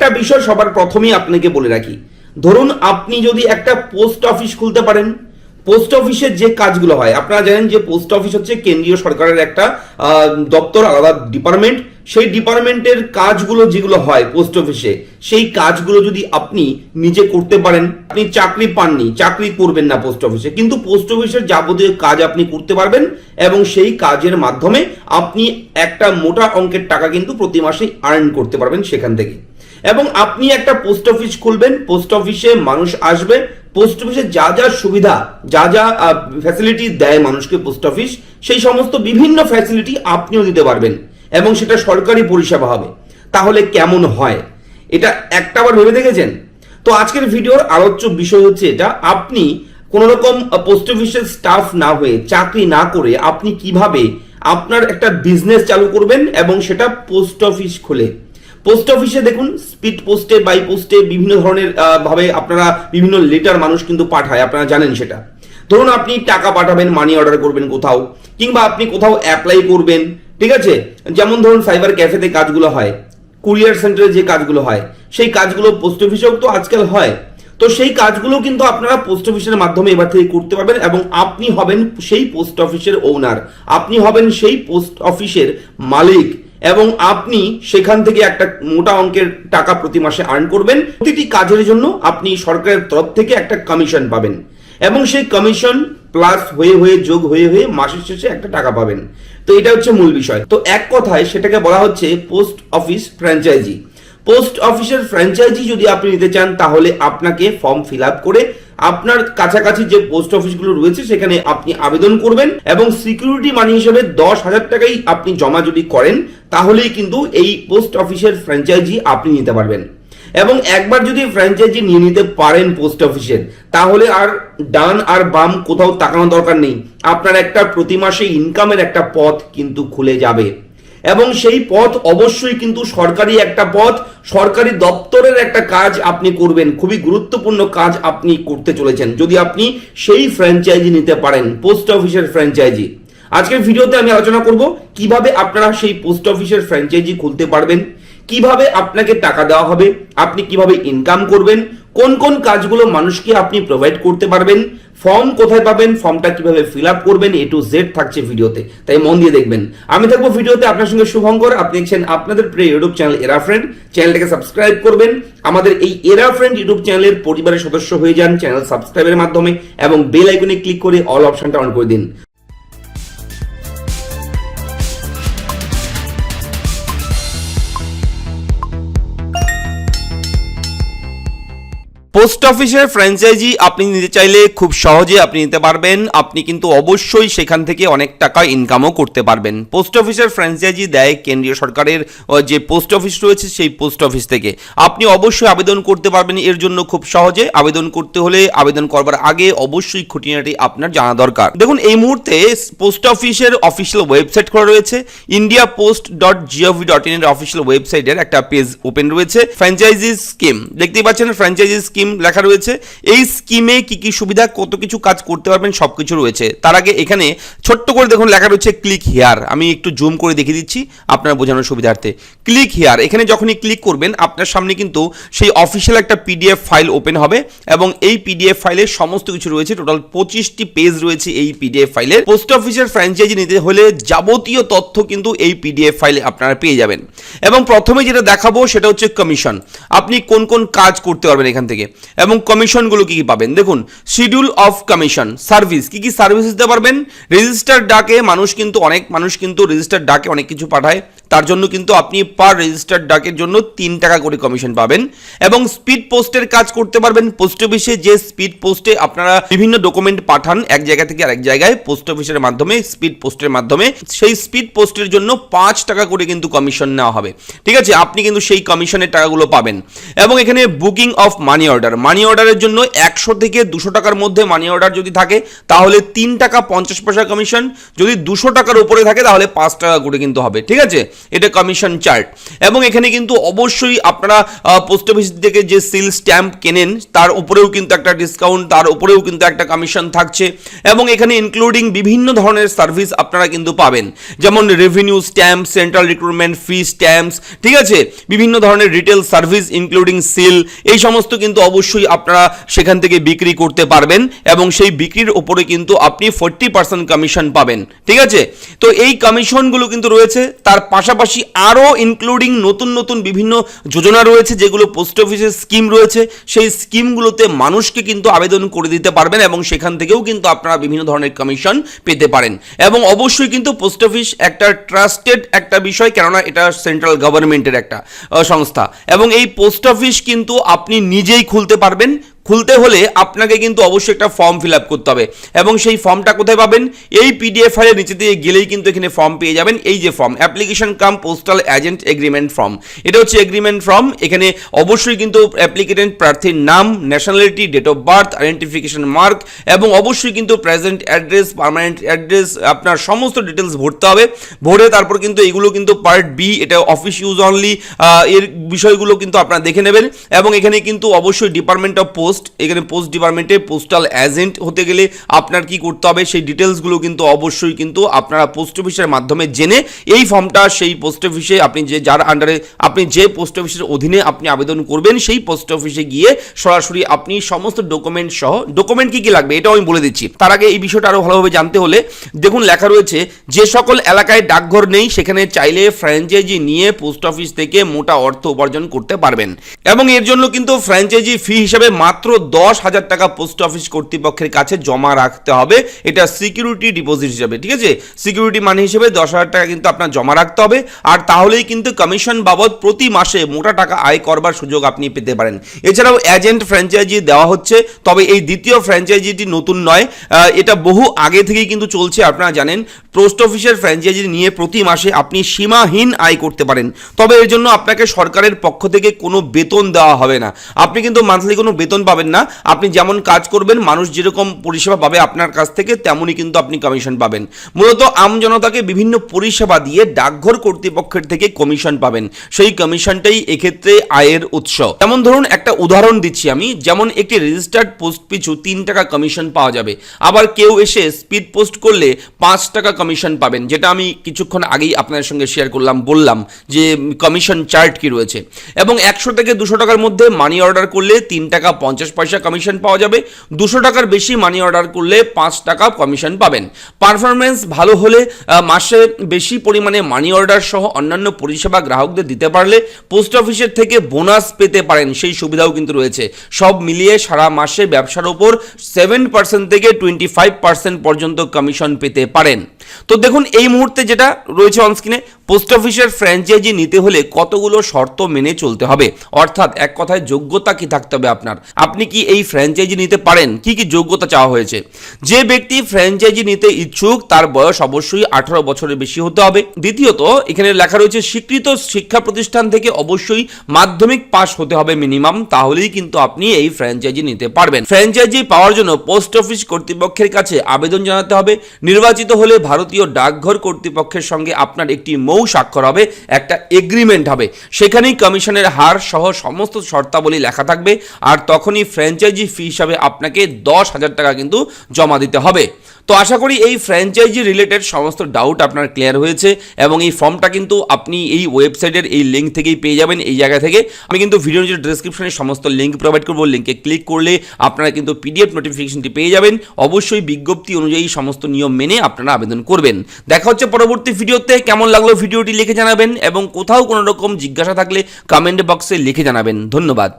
একটা বিষয় সবার প্রথমেই আপনাকে বলে রাখি। ধরুন আপনি যদি একটা পোস্ট অফিস খুলতে পারেন, পোস্ট অফিসের যে কাজগুলো হয়, আপনারা জানেন যে পোস্ট অফিস হচ্ছে কেন্দ্রীয় সরকারের একটা দপ্তর, আলাদা ডিপার্টমেন্ট। সেই ডিপার্টমেন্টের কাজগুলো যেগুলো হয় পোস্ট অফিসে, সেই কাজগুলো যদি আপনি নিজে করতে পারেন, আপনি চাকরি পাননি, চাকরি করবেন না পোস্ট অফিসে। কিন্তু পোস্ট অফিসের যাবতীয় কাজ আপনি করতে পারবেন এবং সেই কাজের মাধ্যমে আপনি একটা মোটা অঙ্কের টাকা কিন্তু প্রতি মাসে আর্ন করতে পারবেন সেখান থেকে। এবং আপনি একটা পোস্ট অফিস খুলবেন পোস্ট অফিসে মানুষ আসবে পোস্ট অফিসে যা যা সুবিধা, যা যা ফ্যাসিলিটি দেয় মানুষকে পোস্ট অফিস সেই সমস্ত বিভিন্ন ফ্যাসিলিটি আপনিও দিতে পারবেন এবং সেটা সরকারি পরিষেবা হবে। তাহলে কেমন হয়? এটা একটাবার ভেবে দেখেছেন? তো আজকের ভিডিওর আলোচ্য বিষয় হচ্ছে এটা, আপনি কোন রকম পোস্ট অফিসের স্টাফ না হয়ে চাকরি না করে আপনি কীভাবে আপনার একটা বিজনেস চালু করবেন এবং সেটা পোস্ট অফিস খুলে? পোস্ট অফিসে দেখুন স্পিড পোস্টে বাই পোস্টে বিভিন্ন ধরনের ভাবে আপনারা বিভিন্ন লেটার মানুষ কিন্তু পাঠায়, আপনারা জানেন সেটা। ধরুন আপনি টাকা পাঠাবেন মানি অর্ডার করবেন কোথাও, কিংবা আপনি কোথাও অ্যাপ্লাই করবেন, ঠিক আছে? যেমন ধরুন সাইবার ক্যাফেতে কাজগুলো হয় কুরিয়ার সেন্টারে যে কাজগুলো হয়, সেই কাজগুলো পোস্ট অফিসেও তো আজকাল হয়। তো সেই কাজগুলো কিন্তু আপনারা পোস্ট অফিসের মাধ্যমে এবার থেকে করতে পারবেন এবং আপনি হবেন সেই পোস্ট অফিসের ওনার আপনি হবেন সেই পোস্ট অফিসের মালিক। এবং আপনি সেখান থেকে একটা মোটা অঙ্কের টাকা প্রতি মাসে আর্ন করবেন। প্রতিটি কাজের জন্য আপনি সরকারের তরফ থেকে একটা কমিশন পাবেন। এবং সেই কমিশন প্লাস হয়ে হয়ে, যোগ হয়ে হয়ে মাসের শেষে একটা টাকা পাবেন। তো এটা হচ্ছে মূল বিষয়। তো এক কথায় সেটাকে বলা হচ্ছে পোস্ট অফিস ফ্র্যাঞ্চাইজি পোস্ট অফিসের ফ্র্যাঞ্চাইজি যদি আপনি নিতে চান, তাহলে আপনাকে ফর্ম ফিল আপ করে আপনার কাছাকাছি যে পোস্ট অফিসগুলো রয়েছে, সেখানে আপনি আবেদন করবেন এবং সিকিউরিটি মানি হিসেবে দশ হাজার টাকাই আপনি জমা যদি করেন, তাহলেই কিন্তু এই পোস্ট অফিসের ফ্র্যাঞ্চাইজি আপনি নিতে পারবেন। এবং একবার যদি ফ্র্যাঞ্চাইজি নিয়ে নিতে পারেন পোস্ট অফিসের, তাহলে আর ডান আর বাম কোথাও তাকানো দরকার নেই। আপনার একটা প্রতি মাসে ইনকামের একটা পথ কিন্তু খুলে যাবে। এবং সেই পথ অবশ্যই কিন্তু সরকারি একটা পথ, সরকারি দপ্তরের একটা কাজ আপনি করবেন। খুবই গুরুত্বপূর্ণ কাজ আপনি করতে চলেছেন। যদি আপনি সেই ফ্র্যাঞ্চাইজি নিতে পারেন পোস্ট অফিসের ফ্র্যাঞ্চাইজি আজকের ভিডিওতে আমি আলোচনা করব কীভাবে আপনারা সেই পোস্ট অফিসের ফ্র্যাঞ্চাইজি খুলতে পারবেন, কীভাবে আপনাকে টাকা দেওয়া হবে, আপনি কীভাবে ইনকাম করবেন কোন কোন কাজগুলো মানুষকে আপনি প্রোভাইড করতে পারবেন ফর্ম কোথায় পাবেন ফর্মটা কীভাবে ফিল আপ করবেন এ টু জেড থাকছে ভিডিওতে। তাই মন দিয়ে দেখবেন। আমি থাকব ভিডিওতে আপনার সঙ্গে শুভঙ্কর, আপনি দেখছেন আপনাদের প্রিয় ইউটিউব চ্যানেল এরা ফ্রেন্ড চ্যানেলটাকে সাবস্ক্রাইব করবেন। আমাদের এই এরা ফ্রেন্ড ইউটিউব চ্যানেলের পরিবারের সদস্য হয়ে যান। চ্যানেল সাবস্ক্রাইবের মাধ্যমে এবং বেল আইকনে ক্লিক করে অল অপশনটা অন করে দিন। পোস্ট অফিসের ফ্র্যাঞ্চাইজি আপনি নিতে চাইলে খুব সহজে আপনি নিতে পারবেন। আপনি কিন্তু অবশ্যই সেখান থেকে অনেক টাকা ইনকামও করতে পারবেন। পোস্ট অফিসের ফ্র্যাঞ্চাইজি দেয় কেন্দ্রীয় সরকারের যে পোস্ট অফিস রয়েছে সেই পোস্ট অফিস থেকে। আপনি অবশ্যই আবেদন করতে পারবেন এর জন্য খুব সহজে। আবেদন করতে হলে আবেদন করবার আগে অবশ্যই খুঁটিনাটি আপনার জানা দরকার। দেখুন, এই মুহূর্তে পোস্ট অফিসের অফিসিয়াল ওয়েবসাইট খোলা রয়েছে। India post dot G O V dot in এর অফিসিয়াল ওয়েবসাইটের একটা পেজ ওপেন রয়েছে। ফ্র্যাঞ্চাইজি স্কিম দেখতেই পাচ্ছেন ফ্র্যাঞ্চাইজি স্কিম লেখা রয়েছে, এই স্কিমে কি কি সুবিধা, কত কিছু কাজ করতে পারবেন, সবকিছু রয়েছে। তার আগে এখানে ছোট্ট করে দেখুন, লেখা রয়েছে ক্লিক হেয়ার আমি একটু জুম করে দেখিয়ে দিচ্ছি আপনার বোঝানোর সুবিধার্থে। ক্লিক হেয়ার এখানে যখনই ক্লিক করবেন, আপনার সামনে কিন্তু সেই অফিসিয়াল একটা পিডিএফ ফাইল ওপেন হবে এবং এই পিডিএফ ফাইলে সমস্ত কিছু রয়েছে। টোটাল পঁচিশটি পেজ রয়েছে এই পিডিএফ ফাইলে পোস্ট অফিসের ফ্র্যাঞ্চাইজি নিতে হলে যাবতীয় তথ্য কিন্তু এই পিডিএফ ফাইলে আপনারা পেয়ে যাবেন। এবং প্রথমে যেটা দেখাবো সেটা হচ্ছে কমিশন আপনি কোন কোন কাজ করতে পারবেন এখান থেকে। এবং কমিশনগুলো কি কি পাবেন? দেখুন শিডিউল অফ কমিশন সার্ভিস কি কি সার্ভিস দিতে পারবেন? রেজিস্টার ডাকে মানুষ কিন্তু অনেক, মানুষ কিন্তু রেজিস্টার ডাকে অনেক কিছু পাঠায়। তার জন্য কিন্তু আপনি পার রেজিস্টার ডাকের জন্য তিন টাকা করে কমিশন পাবেন। এবং স্পিড পোস্টের কাজ করতে পারবেন। পোস্ট অফিসে যে স্পিড পোস্টে আপনারা বিভিন্ন ডকুমেন্ট পাঠান, এক জায়গা থেকে আরেক জায়গায় পোস্ট অফিসের মাধ্যমে স্পিড পোস্টের মাধ্যমে, সেই স্পিড পোস্টের জন্য পাঁচ টাকা করে কিন্তু কমিশন নেওয়া হবে। ঠিক আছে? আপনি কিন্তু সেই কমিশনের টাকাগুলো পাবেন। এবং এখানে booking of money order order money অর্ডারের জন্য একশো থেকে দুশো টাকার মধ্যে মানি অর্ডার যদি থাকে, তাহলে তিন টাকা পঞ্চাশ পয়সা কমিশন যদি দুশো টাকার উপরে থাকে, তাহলে পাঁচ টাকা করে কিন্তু হবে। ঠিক আছে? এটা কমিশন চার্ট এবং এখানে কিন্তু অবশ্যই আপনারা পোস্ট অফিস থেকে যে সিল স্ট্যাম্প কেনেন, তার উপরেও কিন্তু একটা ডিসকাউন্ট তার উপরেও কিন্তু একটা কমিশন থাকছে। এবং এখানে ইনক্লুডিং বিভিন্ন ধরনের সার্ভিস আপনারা কিন্তু পাবেন। যেমন revenue stamp central recruitment fee stamps ঠিক আছে? বিভিন্ন ধরনের রিটেল সার্ভিস ইনক্লুডিং সিল এই সমস্ত কিন্তু অবশ্যই আপনারা সেখান থেকে বিক্রি করতে পারবেন এবং সেই বিক্রির উপরে কিন্তু আপনি ফোরটি পার্সেন্ট কমিশন পাবেন। ঠিক আছে? তো এই কমিশনগুলো কিন্তু রয়েছে। তার পাশাপাশি আরও ইনক্লুডিং নতুন নতুন বিভিন্ন যোজনা রয়েছে, যেগুলো পোস্ট অফিসের স্কিম রয়েছে। সেই স্কিমগুলোতে মানুষকে কিন্তু আবেদন করে দিতে পারবেন এবং সেখান থেকেও কিন্তু আপনারা বিভিন্ন ধরনের কমিশন পেতে পারেন। এবং অবশ্যই কিন্তু পোস্ট অফিস একটা ট্রাস্টেড একটা বিষয়, কেননা এটা সেন্ট্রাল গভর্নমেন্টের একটা সংস্থা। এবং এই পোস্ট অফিস কিন্তু আপনি নিজেই খুলতে পারবেন খুলতে হলে আপনাকে কিন্তু অবশ্যই একটা ফর্ম ফিল আপ করতে হবে। এবং সেই ফর্মটা কোথায় পাবেন? এই পিডিএফ ফাইলের নিচে দিয়ে গেলেই কিন্তু এখানে ফর্ম পেয়ে যাবেন। এই যে form application cum postal agent agreement form এটা হচ্ছে এগ্রিমেন্ট ফর্ম এখানে অবশ্যই কিন্তু অ্যাপ্লিকেটেন্ট প্রার্থীর নাম nationality date of birth identification mark এবং অবশ্যই কিন্তু প্রেজেন্ট অ্যাড্রেস পার্মানেন্ট অ্যাড্রেস আপনার সমস্ত ডিটেলস ভরতে হবে। ভরে তারপর কিন্তু এগুলো কিন্তু পার্ট বি এটা অফিস ইউজ অনলি এর বিষয়গুলো কিন্তু আপনারা দেখে নেবেন। এবং এখানে কিন্তু অবশ্যই ডিপার্টমেন্ট অফ পোস্ট এখানে পোস্ট ডিপার্টমেন্টে পোস্টাল এজেন্ট হতে গেলে আপনার কি করতে হবে, সেই ডিটেলসগুলো কিন্তু অবশ্যই কিন্তু আপনারা পোস্ট অফিসের মাধ্যমে জেনে এই ফর্মটা সেই পোস্ট অফিসে আপনি যে, যার আন্ডারে আপনি যে পোস্ট অফিসের অধীনে আপনি আবেদন করবেন, সেই পোস্ট অফিসে গিয়ে সরাসরি আপনি সমস্ত ডকুমেন্ট সহ ডকুমেন্ট কি কি লাগবে এটাও আমি বলে দিচ্ছি। তার আগে এই বিষয়টা আরও ভালোভাবে জানতে হলে দেখুন লেখা রয়েছে, যে সকল এলাকায় ডাকঘর নেই, সেখানে চাইলে ফ্র্যাঞ্চাইজি নিয়ে পোস্ট অফিস থেকে মোটা অর্থ উপার্জন করতে পারবেন। এবং এর জন্য কিন্তু ফ্র্যাঞ্চাইজি ফি হিসাবে মাত্র দশ হাজার টাকা পোস্ট অফিস কর্তৃপক্ষের কাছে জমা রাখতে হবে। এটা সিকিউরিটি ডিপোজিট হিসাবে, ঠিক আছে? সিকিউরিটি মানি হিসেবে দশ হাজার টাকা কিন্তু আপনার জমা রাখতে হবে। আর তাহলেই কিন্তু কমিশন বাবদ প্রতি মাসে মোটা টাকা আয় করবার সুযোগ আপনি পেতে পারেন। এছাড়াও এজেন্ট ফ্র্যাঞ্চাইজি দেওয়া হচ্ছে। তবে এই দ্বিতীয় ফ্র্যাঞ্চাইজিটি নতুন নয়। এটা বহু আগে থেকেই কিন্তু চলছে, আপনারা জানেন। পোস্ট অফিসের ফ্র্যাঞ্চাইজি নিয়ে প্রতি মাসে আপনি সীমাহীন আয় করতে পারেন। তবে এর জন্য আপনাকে সরকারের পক্ষ থেকে কোনো বেতন দেওয়া হবে না। আপনি কিন্তু মান্থলি কোনো বেতন পাবেন না। আপনি যেমন কাজ করবেন, মানুষ যেরকম পরিষেবা পাবে আপনার কাছ থেকে, তেমনই কিন্তু আপনি কমিশন পাবেন। মূলত আমজনতাকে বিভিন্ন পরিষেবা দিয়ে ডাকঘর কর্তৃপক্ষের থেকে কমিশন পাবেন। সেই কমিশনটাই এক্ষেত্রে আয়ের উৎস। যেমন ধরুন, একটা উদাহরণ দিচ্ছি আমি। যেমন একটি রেজিস্টার্ড পোস্ট পিছু তিন টাকা কমিশন পাওয়া যাবে। আবার কেউ এসে স্পিড পোস্ট করলে পাঁচ টাকা কমিশন পাবেন, যেটা আমি কিছুক্ষণ আগেই আপনাদের সঙ্গে শেয়ার করলাম, বললাম যে কমিশন চার্ট কি রয়েছে। এবং একশো থেকে দুশো টাকার মধ্যে মানি অর্ডার করলে তিন টাকা পঞ্চাশ পয়সা কমিশন পাওয়া যাবে। দুশো টাকার বেশি মানি অর্ডার করলে পাঁচ টাকা কমিশন পাবেন। পারফরমেন্স ভালো হলে মাসে বেশি পরিমাণে মানি অর্ডার সহ অন্যান্য পরিষেবা গ্রাহকদের দিতে পারলে পোস্ট অফিসের থেকে বোনাস পেতে পারেন, সেই সুবিধাও কিন্তু রয়েছে। সব মিলিয়ে সারা মাসে ব্যবসার ওপর সেভেন পার্সেন্ট থেকে টোয়েন্টি ফাইভ পার্সেন্ট পর্যন্ত কমিশন পেতে পারেন। তো দেখুন, এই মুহূর্তে যেটা রয়েছে অনস্ক্রিনে পোস্ট অফিসের ফ্র্যাঞ্চাইজি নিতে হলে কতগুলো শর্ত মেনে চলতে হবে? অর্থাৎ এক কথায় যোগ্যতা কি থাকতে হবে আপনার? আপনি কি এই ফ্র্যাঞ্চাইজি নিতে পারেন? কি কি যোগ্যতা চাওয়া হয়েছে? যে ব্যক্তি ফ্র্যাঞ্চাইজি নিতে ইচ্ছুক, তার বয়স অবশ্যই আঠারো বছরের বেশি হতে হবে। দ্বিতীয়ত, এখানে লেখা রয়েছে, স্বীকৃত শিক্ষা প্রতিষ্ঠান থেকে অবশ্যই মাধ্যমিক পাশ হতে হবে মিনিমাম তাহলেই কিন্তু আপনি এই ফ্র্যাঞ্চাইজি নিতে পারবেন। ফ্র্যাঞ্চাইজি পাওয়ার জন্য পোস্ট অফিস কর্তৃপক্ষের কাছে আবেদন জানাতে হবে। নির্বাচিত হলে ভারতীয় ডাকঘর কর্তৃপক্ষের সঙ্গে আপনার একটি মৌ স্বাক্ষর হবে, একটা এগ্রিমেন্ট হবে। সেখানেই কমিশনের হার সহ সমস্ত শর্তাবলী লেখা থাকবে। আর তখনই ফ্র্যাঞ্চাইজি ফি হিসাবে আপনাকে দশ হাজার টাকা কিন্তু জমা দিতে হবে। তো আশা করি এই ফ্র্যাঞ্চাইজি রিলেটেড সমস্ত ডাউট আপনার ক্লিয়ার হয়েছে এবং এই ফর্মটা কিন্তু আপনি এই ওয়েবসাইটের এই লিঙ্ক থেকেই পেয়ে যাবেন এই জায়গা থেকে। আমি কিন্তু ভিডিও নিচে ডিসক্রিপশনে সমস্ত লিঙ্ক প্রোভাইড করব লিঙ্কে ক্লিক করলে আপনারা কিন্তু পিডিএফ নোটিফিকেশনটি পেয়ে যাবেন। অবশ্যই বিজ্ঞপ্তি অনুযায়ী সমস্ত নিয়ম মেনে আপনারা আবেদন করবেন। দেখা হচ্ছে পরবর্তী ভিডিওতে। কেমন লাগল ভিডিওটি লিখে জানাবেন এবং কোথাও কোনো রকম জিজ্ঞাসা থাকলে কমেন্ট বক্সে লিখে জানাবেন। ধন্যবাদ।